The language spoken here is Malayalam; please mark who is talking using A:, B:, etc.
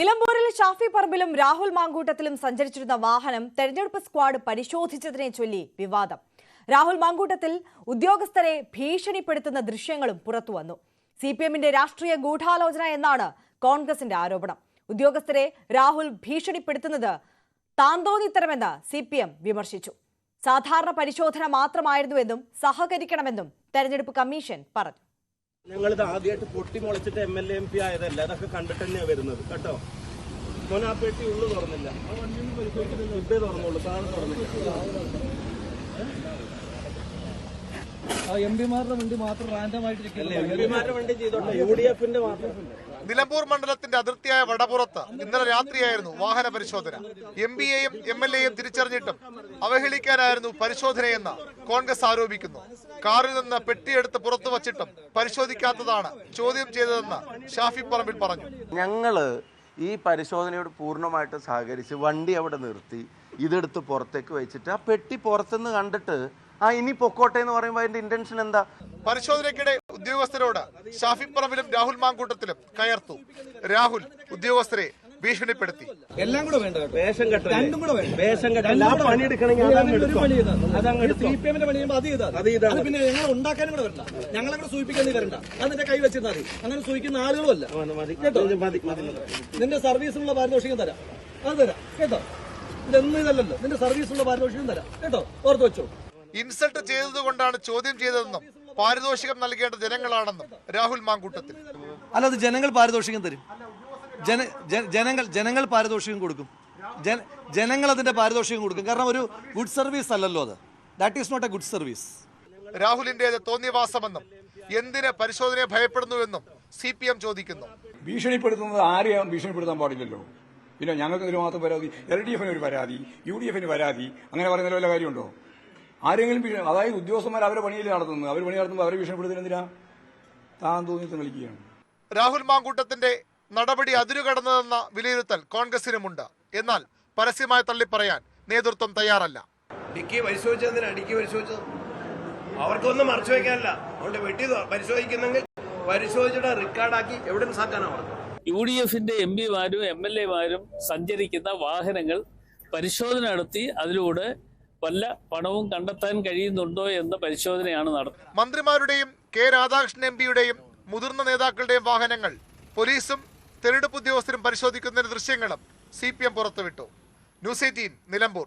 A: നിലമ്പൂരിൽ ഷാഫി പറമ്പിലും രാഹുൽ മാങ്കൂട്ടത്തിലും സഞ്ചരിച്ചിരുന്ന വാഹനം തെരഞ്ഞെടുപ്പ് സ്ക്വാഡ് പരിശോധിച്ചതിനെ ചൊല്ലി വിവാദം. രാഹുൽ മാങ്കൂട്ടത്തിൽ ഉദ്യോഗസ്ഥരെ ഭീഷണിപ്പെടുത്തുന്ന ദൃശ്യങ്ങളും പുറത്തുവന്നു സി പി എമ്മിന്റെ രാഷ്ട്രീയ ഗൂഢാലോചന എന്നാണ് കോൺഗ്രസിന്റെ ആരോപണം. ഉദ്യോഗസ്ഥരെ രാഹുൽ ഭീഷണിപ്പെടുത്തുന്നത് താന്തോന്നിത്തരമെന്ന് സി പി എം വിമർശിച്ചു. സാധാരണ പരിശോധന മാത്രമായിരുന്നുവെന്നും സഹകരിക്കണമെന്നും തെരഞ്ഞെടുപ്പ് കമ്മീഷൻ പറഞ്ഞു.
B: ഞങ്ങളിത് ആദ്യമായിട്ട് പൊട്ടി മുളച്ചിട്ട് M L A M P ആയതല്ല. അതൊക്കെ കണ്ടിട്ട് തന്നെയാണ് വരുന്നത്. കേട്ടോ? മോൻ ആ പെട്ടി ഉള്ളു തുറന്നില്ല. ഇതേ തുറന്നുള്ളൂ. സാധനം തുറന്നില്ല.
C: ആ എം പിമാരുടെ വണ്ടി മാത്രം റാൻഡം
B: എം പിമാരുടെ വണ്ടി ചെയ്തോട്ടെ. യു ഡി എഫിന്റെ മാത്രം.
D: നിലമ്പൂർ മണ്ഡലത്തിന്റെ അതിർത്തിയായ വടപുറത്ത് ഇന്നലെ രാത്രിയായിരുന്നു വാഹന പരിശോധന. എം ബി എയും എം എൽ എയും തിരിച്ചറിഞ്ഞിട്ടും അവഹേളിക്കാനായിരുന്നു പരിശോധനയെന്ന് കോൺഗ്രസ് ആരോപിക്കുന്നു. കാറിൽ നിന്ന് പെട്ടിയെടുത്ത് പുറത്തു വച്ചിട്ടും പരിശോധിക്കാത്തതാണ് ചോദ്യം ചെയ്തതെന്ന് ഷാഫി പറമ്പിൽ പറഞ്ഞു.
E: ഞങ്ങൾ ഈ പരിശോധനയോട് പൂർണമായിട്ട് സഹകരിച്ച് വണ്ടി അവിടെ നിർത്തി ഇതെടുത്ത് പുറത്തേക്ക് വെച്ചിട്ട് ആ പെട്ടി പുറത്തുനിന്ന് കണ്ടിട്ട് ആ ഇനി പൊക്കോട്ടെ എന്ന് പറയുമ്പോൾ അതിന്റെ ഇന്റൻഷൻ എന്താ?
D: പരിശോധനയ്ക്കിടെ ഉദ്യോഗസ്ഥരോട് ഷാഫി പറമ്പിലും രാഹുൽ മാങ്കൂട്ടത്തിലും കയർത്തു. രാഹുൽ ഉദ്യോഗസ്ഥരെ ഭീഷണിപ്പെടുത്തി.
C: എല്ലാം കൂടെ വേണ്ട കേട്ടോ.
B: വേഷം കെട്ട
C: രണ്ടും കൂടെ വേണ്ട.
B: വേഷം കെട്ട
C: രണ്ടും
B: ആ പണി
C: വേണ്ട.
B: എടുക്കണമെങ്കിൽ
C: നിങ്ങൾ
B: അതങ്ങ്
C: ഒരു
B: എടുത്തോ.
C: പണി ചെയ്താൽ മതി.
B: അതങ്ങ്
C: ഈ
B: എടുത്തോ.
C: സി പി എമ്മിന്റെ പണി അത് ചെയ്താൽ
B: അത് ചെയ്താൽ
C: പിന്നെ ഞങ്ങൾ ഉണ്ടാക്കാനും കൂടെ വരണ്ട. ഞങ്ങളെ കൂടെ സൂചിപ്പിക്കാൻ നീ വരണ്ട. അത് നിന്റെ കൈ വെച്ചിരുന്നാൽ മതി. അങ്ങനെ സൂചിക്കുന്ന ആളുകളുമല്ല. കേട്ടോ. നിന്റെ സർവീസിനുള്ള പാരിതോഷികം തരാം. അത് തരാം. കേട്ടോ? ഇതൊന്നും ഇതല്ലല്ലോ. നിന്റെ സർവീസിനുള്ള പാരിതോഷികം തരാം. കേട്ടോ? ഓർത്ത് വെച്ചോ.
D: ഇൻസൾട്ട് ചെയ്തതുകൊണ്ടാണ് ചോദ്യം ചെയ്തതെന്നും പാരിതോഷികം നൽകേണ്ട ജനങ്ങളാണെന്നും രാഹുൽ മാങ്കൂട്ടത്തിൽ.
F: അല്ല അത് ജനങ്ങൾ പാരിതോഷികം തരും. ജന ജന- ജനങ്ങൾ ജനങ്ങൾ പാരിതോഷികം കൊടുക്കും. ജന ജനങ്ങൾ അതിന്റെ പാരിതോഷികം കൊടുക്കും. കാരണം ഒരു ഗുഡ് സർവീസ് അല്ലല്ലോ അത്. That is not a good service
D: രാഹുലിന്റേത് തോന്നിയവാസമെന്നും എന്തിന് പരിശോധനയെ ഭയപ്പെടുന്നുവെന്നും സി പി എം ചോദിക്കുന്നു.
G: ഭീഷണിപ്പെടുത്തുന്നത് ആരെയും ഭീഷണിപ്പെടുത്താൻ പാടില്ലല്ലോ. പിന്നെ ഞങ്ങൾക്ക് ഇതിന് മാത്രം പരാതി എൽ ഡി എഫിന് ഒരു പരാതി യു ഡി എഫിന് പരാതി അങ്ങനെ പറയുന്ന വല്ല കാര്യമുണ്ടോ? ആരെങ്കിലും ഭീഷണി അതായത് ഉദ്യോഗസ്ഥന്മാർ അവരെ പണിയിൽ നടത്തുന്നത് അവർ പണി നടത്തുമ്പോൾ അവരെ ഭീഷണിപ്പെടുത്തുന്നത് എന്തിനാ? താൻ തോന്നി കളിക്കുകയാണ്.
D: രാഹുൽ മാങ്കൂട്ടത്തിന്റെ നടപടി അതിരുകടന്നതെന്ന വിലയിരുത്തൽ കോൺഗ്രസിനുമുണ്ട് എന്നാൽ പരസ്യമായി തള്ളിപ്പറയാൻ നേതൃത്വം തയ്യാറല്ല.
H: ഡിക്കി പരിശോധിച്ചതിനാ ഡിക്കി പരിശോധിച്ചത്? അവർക്കൊന്നും മറച്ചു വെക്കാനല്ല. അതുകൊണ്ട് വെട്ടി പരിശോധിക്കുന്നെങ്കിൽ പരിശോധിച്ചിട്ട് റെക്കോർഡാക്കി എവിഡൻസ് ആക്കാനാണ്
I: യു ഡി എഫിന്റെ എം പിമാരും എം എൽ എമാരും സഞ്ചരിക്കുന്ന വാഹനങ്ങൾ പരിശോധന നടത്തി അതിലൂടെ വല്ല പണവും കണ്ടെത്താൻ കഴിയുന്നുണ്ടോ എന്ന പരിശോധനയാണ് നടത്തുന്നത്
D: മന്ത്രിമാരുടെയും കെ രാധാകൃഷ്ണൻ എം പിയുടെയും മുതിർന്ന നേതാക്കളുടെയും വാഹനങ്ങൾ പോലീസും തെരഞ്ഞെടുപ്പ് ഉദ്യോഗസ്ഥരും പരിശോധിക്കുന്നതിന് ദൃശ്യങ്ങളും സി പി എം പുറത്തുവിട്ടു. News eighteen Nilambur.